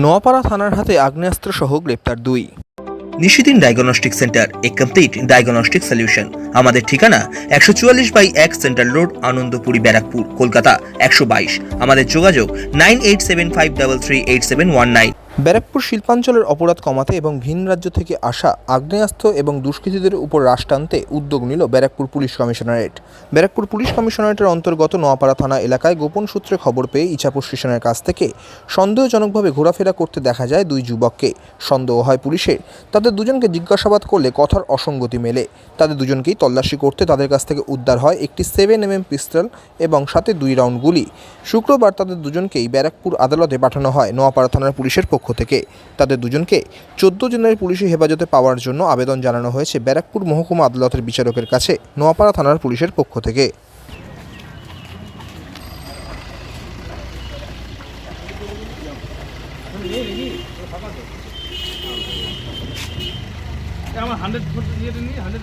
নোয়াপাড়া থানার হাতে আগ্নেয়াস্ত্র সহ গ্রেপ্তার দুই। Nishidin diagnostic centre, a complete diagnostic solution. আমাদের ঠিকানা একশো চুয়াল্লিশ বাই এক সেন্ট্রাল রোড, আনন্দপুরি ব্যারাকপুর, কলকাতা, একশো বাইশ। আমাদের যোগাযোগ nine eight seven five double three eight seven one nine. Barrackpore শিল্পাঞ্চলের অপরাধ কমাতে এবং ভিন রাজ্য থেকে আসা আগ্নেয়াস্ত্র এবং দুষ্কৃতীদের উপর রাশ টানতে উদ্যোগ নিল Barrackpore police commissionerate. Barrackpore police কমিশনারেটের অন্তর্গত নোয়াপাড়া থানা এলাকায় গোপন সূত্রে খবর পেয়ে ইছাপুর স্টেশনের কাছ থেকে সন্দেহজনকভাবে ঘোরাফেরা করতে দেখা যায় দুই যুবককে। সন্দেহ হয় পুলিশের। তাদের দুজনকে জিজ্ঞাসাবাদ করলে কথার অসঙ্গতি মেলে। তাদের দুজনকেই তল্লাশি করতে তাদের কাছ থেকে উদ্ধার হয় একটি সেভেন এম এম পিস্তল এবং সাথে দুই রাউন্ড গুলি। শুক্রবার তাদের দুজনকেই ব্যারাকপুর আদালতে পাঠানো হয়। নোয়াপাড়া থানার পুলিশের পক্ষ থেকে। তাদের দুজনকে চোদ্দ জনের পুলিশি হেফাজতে পাওয়ার জন্য আবেদন জানানো হয়েছে ব্যারাকপুর মহকুমা আদালতের বিচারকের কাছে, নোয়াপাড়া থানার পুলিশের পক্ষ থেকে। আমার হান্ড্রেড ফোর্টি দিয়ে হান্ড্রেড